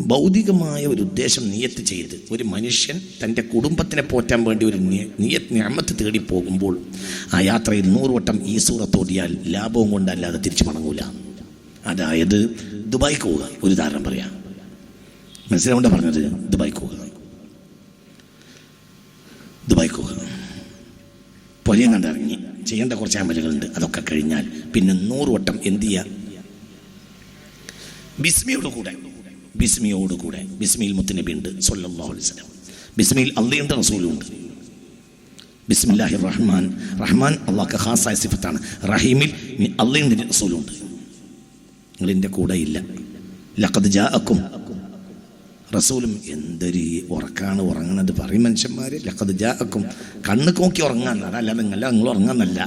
ഭൗതികമായ ഒരു ഉദ്ദേശം നിയത്ത് ചെയ്ത് ഒരു മനുഷ്യൻ തന്റെ കുടുംബത്തിനെ പോറ്റാൻ വേണ്ടി ഒരു നിയത് ഞാമത്ത് തേടി പോകുമ്പോൾ ആ യാത്രയിൽ നൂറുവട്ടം ഈ സൂറത്തോടിയാൽ ലാഭവും കൊണ്ടല്ലാതെ തിരിച്ചു മടങ്ങൂല. അതായത് ദുബായ്ക്ക് പോവുക. ഒരു ഉദാഹരണം പറയാം. മനസ്സിലാവേണ്ട പറഞ്ഞത്? ദുബായ്ക്ക് പോവുക. ദുബായ്ക്ക് പോവുക. പൊലയും കണ്ടിറങ്ങി. ചെയ്യേണ്ട കുറച്ച് അമലുകളുണ്ട്. അതൊക്കെ കഴിഞ്ഞാൽ പിന്നെ നൂറുവട്ടം എന്ത് ചെയ്യുക? ബിസ്മിയോട് കൂടെ ബിസ്മിയോട് കൂടെ ബിസ്മിയിൽ മുത്തുനബി ഉണ്ട് വസല്ലം. ബിസ്മിയിൽ അള്ളയുണ്ട് റസൂലുണ്ട്. ബിസ്മില്ലാഹി റഹ്മാൻ റഹ്മാൻ അള്ളാഹ് ഖാസായ സിഫത്താണ്. റഹീമിൽ അള്ളയുണ്ട് റസൂലുണ്ട്. നിങ്ങൾ എന്റെ കൂടെ ഇല്ല. ലഖദ് ജാഅക്കും. റസൂലും എന്തൊരു ഉറക്കാണ് ഉറങ്ങണത് പറയും മനുഷ്യന്മാർ ലഖദ് ജാഅക്കും. കണ്ണ് നോക്കി ഉറങ്ങാൻ അതല്ല നിങ്ങളല്ല നിങ്ങൾ ഉറങ്ങാന്നല്ല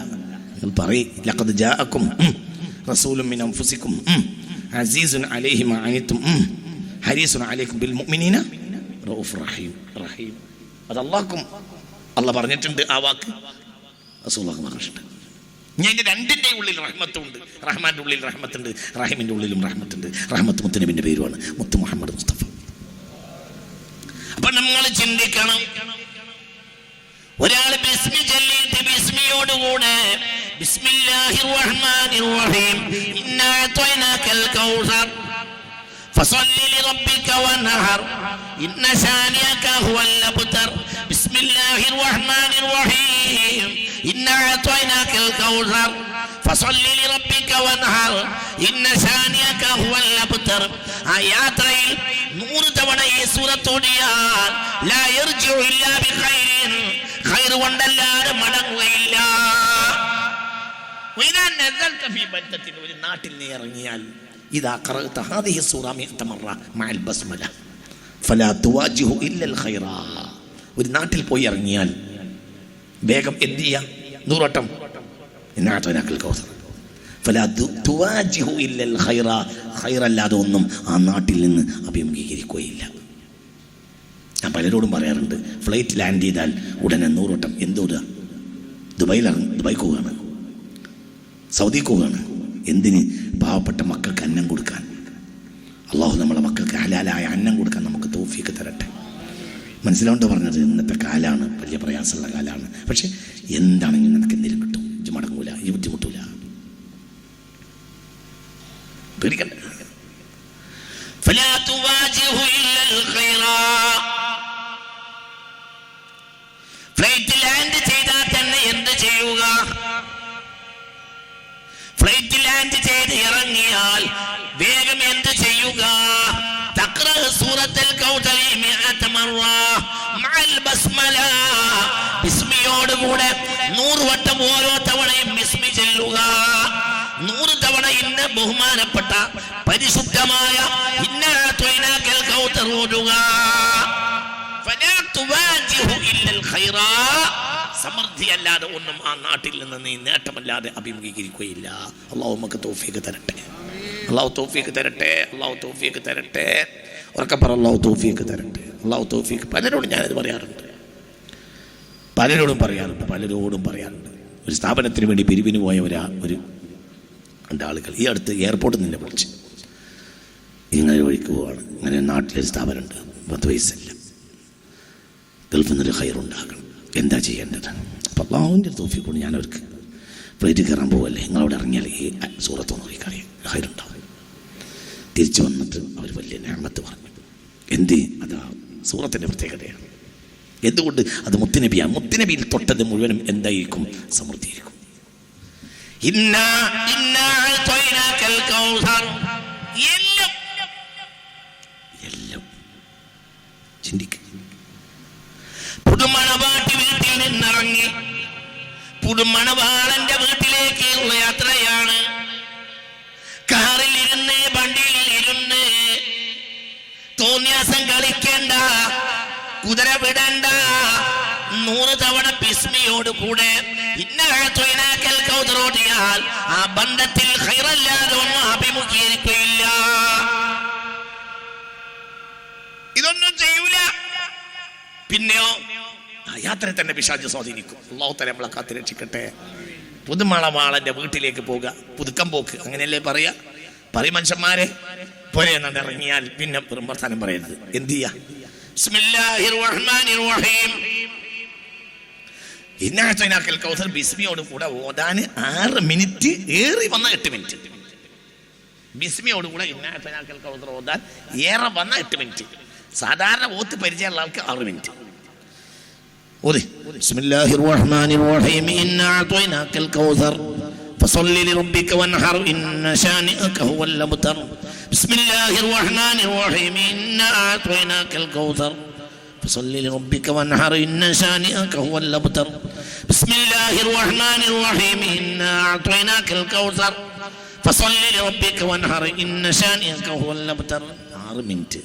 നിങ്ങൾ പറയും ലഖദ് ജാഅക്കും. റസൂലും മിൻ അൻഫുസിക്കും. അസീസുൻ അലൈഹി മാ അനിത്തും ഉം. ഹരീസുൻ അലൈക്കും ബിൽ മുഅ്മിനീന റഊഫ് റഹീം. റഹീം. അത് അള്ളാഹ്ക്കും അള്ളാഹ് പറഞ്ഞിട്ടുണ്ട് ആ വാക്ക്. റസൂലുള്ളാഹി പറഞ്ഞിട്ടുണ്ട്. ഞാൻ രണ്ടിന്റെ ഉള്ളിൽ റഹ്മത്തുണ്ട്. റഹ്മാന്റെ ഉള്ളിൽ റഹ്മത്തുണ്ട്. റഹീമിന്റെ ഉള്ളിലും റഹ്മത്തുണ്ട്. റഹ്മത്ത് മുത്തനബിന്റെ പേരുമാണ് മുത്ത് മുഹമ്മദ് മുസ്തഫ. അപ്പൊ നമ്മൾ ചിന്തിക്കണം. ഒരാൾ ബിസ്മി ചൊല്ലിയിട്ട് ബിസ്മിയോടുകൂടെ ബിസ്മില്ലാഹിർ റഹ്മാനിർ റഹീം ഇന്നാ അഅ്തൈനാകൽ കൗസർ. فصل لربك وانهر إن شانئك هو الأبتر بسم الله الرحمن الرحيم إنا أعطيناك الكوثر فصل لربك وانهر إن شانئك هو الأبتر ആ യാത്രയിൽ നൂറ് തവണ ഈ സൂറത്തോടിയാൽ ലാ യർജിഉ ഇല്ലാ ബിഖൈറിൻ ഖൈർ കൊണ്ടല്ലാതെ മടങ്ങുകയില്ല وإذا نزلت في بلدة ഒരു നാട്ടിൽ നീ ഇറങ്ങിയാൽ إذا قرأت هذه السورة مئة مرة مع البسملة فلا تواجه إلا الخير ഒരു നാട്ടിൽ പോയി ഇറങ്ങിയാൽ വേഗം എന്ത് ചെയ്യാം നൂറോട്ടം എന്നാത്തവനാക്കൽ കൗസർ فلا تواجه إلا الخير خير അല്ലാതെ ഒന്നും ആ നാട്ടിൽ നിന്ന് അഭിമുഖീകരിക്കുകയില്ല ഞാൻ പലരോടും പറയാറുണ്ട് ഫ്ലൈറ്റ് ലാൻഡ് ചെയ്താൽ ഉടനെ നൂറോട്ടം എന്തോടുക ദുബായിലാണ് ദുബായ്ക്ക് പോവുകയാണ് സൗദിക്ക് പോവുകയാണ് എന്തിന് പാവപ്പെട്ട മക്കൾക്ക് അന്നം കൊടുക്കാൻ? അള്ളാഹു നമ്മളെ മക്കൾക്ക് ഹലാലായ അന്നം കൊടുക്കാൻ നമുക്ക് തോഫിയൊക്കെ തരട്ടെ. മനസ്സിലാവേണ്ട പറഞ്ഞത്? ഇന്നത്തെ കാലാണ് വലിയ പ്രയാസമുള്ള കാലാണ്. പക്ഷെ എന്താണെങ്കിലും നിനക്ക് എന്തെങ്കിലും ഫ്ലൈറ്റ് ലാൻഡ് ചെയ്ത് ഇറങ്ങിയാൽ വേഗം എന്ത് ചെയ്യുക? സൂറത്തിൽ ബിസ്മിയോടുകൂടെ നൂറ് വട്ടം ഓരോ തവണയും ബിസ്മി ചെല്ലുക. നൂറ് തവണ ഇന്ന് ബഹുമാനപ്പെട്ട പരിശുദ്ധമായ ഇന്നോടുക സമൃദ്ധിയല്ലാതെ ഒന്നും ആ നാട്ടിൽ നിന്ന് നീ നേട്ടമല്ലാതെ അഭിമുഖീകരിക്കുകയില്ല. അള്ളാഹു നമുക്ക് തോഫിയക്ക് തരട്ടെ. അള്ളാഹു തോഫിയക്ക് തരട്ടെ. അള്ളാഹു തോഫിയക്ക് തരട്ടെ. ഉറക്കപ്പറ അള്ളാഹു തോഫിയക്ക് തരട്ടെ. അള്ളാഹു തോഫിയക്ക് പലരോടും ഞാനത് പറയാറുണ്ട്. പലരോടും പറയാറുണ്ട്. പലരോടും പറയാറുണ്ട്. ഒരു സ്ഥാപനത്തിന് വേണ്ടി പിരിവിന് പോയ ഒരാ ഒരു ആളുകൾ ഈ അടുത്ത് എയർപോർട്ടിൽ നിന്നെ വിളിച്ച്. ഇങ്ങനെ വഴിക്ക് പോവാണ്. ഇങ്ങനെ നാട്ടിലെ സ്ഥാപനമുണ്ട്. പത്ത് വയസ്സല്ല ഗൾഫിൽ നിന്നൊരു ഹയർ ഉണ്ടാകണം എന്താ ചെയ്യേണ്ടത്? അപ്പം അള്ളാഹുവിന്റെ തോഫി കൊണ്ട് ഞാൻ അവർക്ക് ഫ്ലൈറ്റ് കയറാൻ പോവല്ലേ? നിങ്ങളവിടെ ഇറങ്ങിയാൽ ഈ സൂറത്ത് നോക്കി അറിയിക്കറിയാം ഹൈരുണ്ടാവും തിരിച്ചു വന്നിട്ട് അവർ വലിയ ഞാമത്ത് പറഞ്ഞു. എന്ത്? അതാ സൂറത്തിന്റെ പ്രത്യേകതയാണ്. എന്തുകൊണ്ട്? അത് മുത്തുനബിയാണ്. മുത്തുനബിയിൽ തൊട്ടത് മുഴുവനും എന്തായിരിക്കും? കൗസർ. എല്ലാം. ചിന്തിക്കുക പുതുമണവാട്ടി വീട്ടിൽ നിന്നിറങ്ങി പുതുമണവാളന്റെ വീട്ടിലേക്കുള്ള യാത്രയാണ്. കാറിൽ ഇരുന്ന് വണ്ടിയിൽ ഇരുന്ന് തോന്നിയാസം കളിക്കേണ്ട കുതിര വിടണ്ട നൂറ് തവണ പിസ്മിയോട് കൂടെ. ഇന്നകത്തൊയിനാക്കൽ കൗതറോടിയാൽ ആ ബന്ധത്തിൽ ഹൈറല്ലാതെ ഒന്നും അഭിമുഖീകരിക്കുകയില്ല. ഇതൊന്നും ചെയ്യൂല. പിന്നെയോ? യാത്രയെ തന്നെ പിശാജ് സ്വാധീനിക്കും. അള്ളാഹു തല നമ്മളെ കാത്തു രക്ഷിക്കട്ടെ. പുതുമണവാളന്റെ വീട്ടിലേക്ക് പോവുക. പുതുക്കം പോക്ക്. അങ്ങനെയല്ലേ പറയാ? പറയും മനുഷ്യന്മാരെ. പോലെ ഇറങ്ങിയാൽ പിന്നെ വെറും വർത്താനം പറയരുത് എന്ത് ചെയ്യാ? ഇന്നാച്ചനാക്കൽ കൗസർ ബിസ്മിയോട് കൂടെ ഓതാൻ ആറ് മിനിറ്റ് ഏറി വന്ന എട്ട് മിനിറ്റ്. ബിസ്മിയോട് കൂടെ ഇന്നാച്ചനാക്കൽ കൗസർ ഓതാൻ ഏറെ വന്ന എട്ട് മിനിറ്റ്. സാധാരണ ഓത്ത് പരിചയമുള്ള ആൾക്ക് ആറ് മിനിറ്റ്. ഓതി ബിസ്മില്ലാഹിർ റഹ്മാനിർ റഹീം ഇന്നാ അഅ്തൈനാക്കൽ കൗസർ فصل لربك وانحر إن شانئك هو الأبتر بسم الله الرحمن الرحيم إنا أعطيناك الكوثر فصل لربك وانحر إن شانئك هو الأبتر بسم الله الرحمن الرحيم إنا أعطيناك الكوثر فصل لربك وانحر إن شانئك هو الأبتر ആറ് മിനിറ്റ്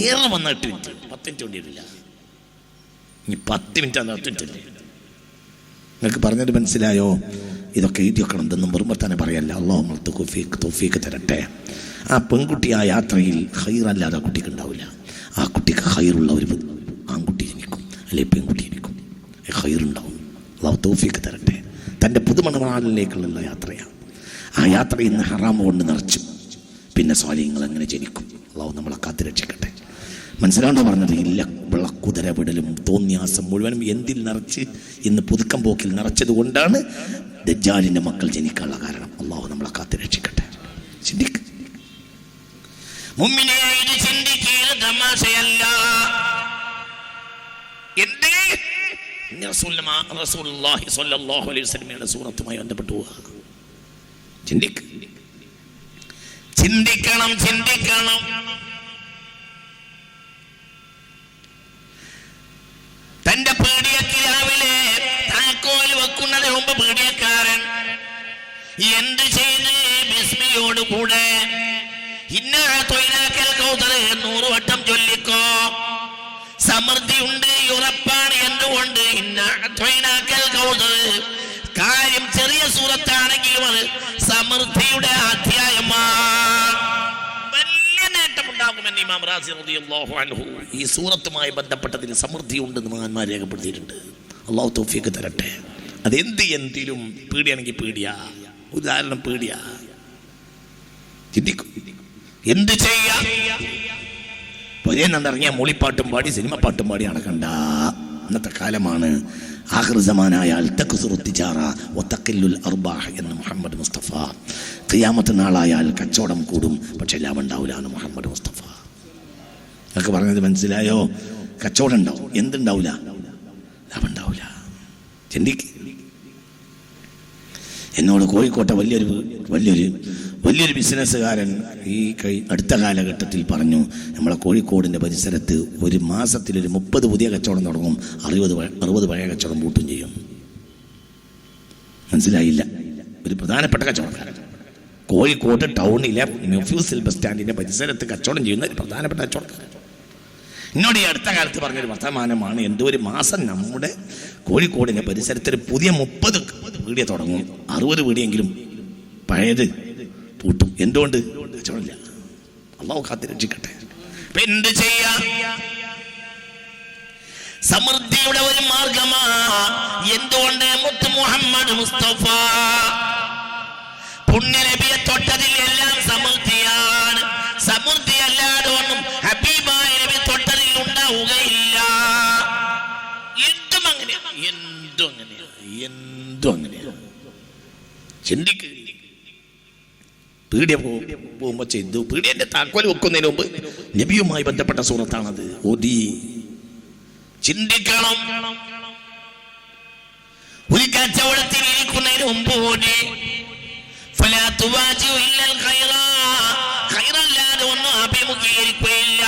ഏറെ വന്ന എട്ട് മിനിറ്റ് പത്ത് മിനിറ്റ് വേണ്ടിയിട്ടില്ല ഇനി പത്ത് മിനിറ്റ് മിനിറ്റ് നിങ്ങൾക്ക് പറഞ്ഞത് മനസ്സിലായോ? ഇതൊക്കെ എഴുതി വെക്കണം എന്തെന്നും വെറും തന്നെ പറയല്ല. അള്ളാഹു കുഫീക്ക് തോഫീക്ക് തരട്ടെ. ആ പെൺകുട്ടി ആ യാത്രയിൽ ഹൈറല്ലാതെ ആ കുട്ടിക്ക് ഉണ്ടാവില്ല. ആ കുട്ടിക്ക് ഹൈറുള്ള ഒരു ആൺകുട്ടി ജനിക്കും. അല്ലെങ്കിൽ പെൺകുട്ടി ജനിക്കും. ഹൈറുണ്ടാവും അള്ളാഹു തോഫീക്ക് തരട്ടെ. തന്റെ പുതുമണവാളിലേക്കുള്ള യാത്രയാണ് ആ യാത്ര ഇന്ന് ഹറാമ കൊണ്ട് നിറച്ചു. പിന്നെ സ്വാലിങ്ങൾ അങ്ങനെ ജനിക്കും. അള്ളാഹു നമ്മളെ കാത്തുരക്ഷിക്കട്ടെ മനസ്സിലാണ്ടോ പറഞ്ഞത്? ഇല്ല വിളക്കുതര വിടലും തോന്നിയാസം മുഴുവനും എന്തിൽ നിറച്ച് ഇന്ന് പുതുക്കം പോക്കിൽ നിറച്ചത് കൊണ്ടാണ് ദജ്ജാലിന്റെ മക്കൾ ജനിക്കാനുള്ള കാരണം. അള്ളാഹു നമ്മളെ കാത്തു രക്ഷിക്കട്ടെ. ചിന്തിക്കണം ചിന്തിക്കണം. പീഡിയക്ക് രാവിലെ താക്കോൽ വെക്കുന്നതിന് മുമ്പ് പീഡിയക്കാരൻ എന്ത് ചെയ്ത്? ബിസ്മിയോട് കൂടെ ഇന്ന തൊഴിലാക്കൽ കൗതൽ നൂറ് വട്ടം ചൊല്ലിക്കോ. സമൃദ്ധി ഉണ്ട് ഉറപ്പാണ് എന്തുകൊണ്ട്? ഇന്ന തൊഴിലാക്കൽ ഇമാം റാസി റളിയല്ലാഹു അൻഹു ഈ സൂറത്തുമായി ബന്ധപ്പെട്ടതിന് സമൃദ്ധി ഉണ്ടെന്ന് മഹാന്മാർ രേഖപ്പെടുത്തിയിട്ടുണ്ട്. അള്ളാഹു തൗഫീഖ് തരട്ടെ. അതെന്ത് എന്തിലും പേടിയാണെങ്കിൽ പേടിയാ. ഉദാഹരണം പേടിയാ. ചിന്തിക്കും. എന്ത് ചെയ്യാ? പൊരേന്നിറങ്ങിയ മൂളിപ്പാട്ടും പാടി സിനിമ പാട്ടും പാടി നടക്കണ്ട. ഇന്നത്തെ കാലമാണ് അർബാഹ് എന്ന് മുഹമ്മദ് മുസ്തഫ. ഖിയാമത്ത് നാളായാൽ കച്ചവടം കൂടും പക്ഷെ എല്ലാം ഉണ്ടാവില്ല മുഹമ്മദ് മുസ്തഫ. നിങ്ങൾക്ക് പറഞ്ഞത് മനസ്സിലായോ? കച്ചവടം ഉണ്ടാവും എന്തുണ്ടാവില്ല ലാഭം ഉണ്ടാവില്ല ചിന്തിക്ക്. എന്നോട് കോഴിക്കോട്ടെ വലിയൊരു വലിയൊരു വലിയൊരു ബിസിനസ്സുകാരൻ ഈ കൈ അടുത്ത കാലഘട്ടത്തിൽ പറഞ്ഞു നമ്മളെ കോഴിക്കോടിന്റെ പരിസരത്ത് ഒരു മാസത്തിൽ ഒരു മുപ്പത് പുതിയ കച്ചവടം തുടങ്ങും. അറുപത് അറുപത് പഴയ കച്ചവടം പൂട്ടും ചെയ്യും. മനസ്സിലായില്ല. ഒരു പ്രധാനപ്പെട്ട കച്ചവടക്കാരൻ. കോഴിക്കോട് ടൗണിലെ മ്യൂഫ്യൂസിൽ ബസ് സ്റ്റാൻഡിന്റെ പരിസരത്ത് കച്ചവടം ചെയ്യുന്ന ഒരു പ്രധാനപ്പെട്ട കച്ചവടക്കാരൻ. എന്നോട് ഈ അടുത്ത കാലത്ത് പറഞ്ഞൊരു വർത്തമാനമാണ്. എന്തോ ഒരു മാസം നമ്മുടെ കോഴിക്കോടിന്റെ പരിസരത്ത് ഒരു പുതിയ മുപ്പത് വീടിയ തുടങ്ങും. അറുപത് വീടിയെങ്കിലും പഴയത് പൂട്ടും. എന്തുകൊണ്ട്? കച്ചവടമില്ല. അള്ളാഹു കാത്തിരക്ഷിക്കട്ടെ രക്ഷിക്കട്ടെ. എന്ത് ചെയ്യാ? സമൃദ്ധിയുടെ ഒരു മാർഗമാ. എന്തുകൊണ്ട് മുത്ത് മുഹമ്മദ് മുസ്തഫ? പുണ്യനബിയെ തൊട്ടതിൽ ചിന്തിക്കുക പീഡിയ പോകുമ്പോൾ ചെയ്തു. പീഡിയന്റെ താക്കോൽ വെക്കുന്നതിന് മുമ്പ് നബിയുമായി ബന്ധപ്പെട്ട സുഹൃത്താണത് ഓതി. ചിന്തിക്കണം. ഒരു കച്ചവടത്തിൽ ഇരിക്കുന്നതിന് മുമ്പ് ഓടി ഒന്നും അഭിമുഖീകരിക്കുകയില്ല.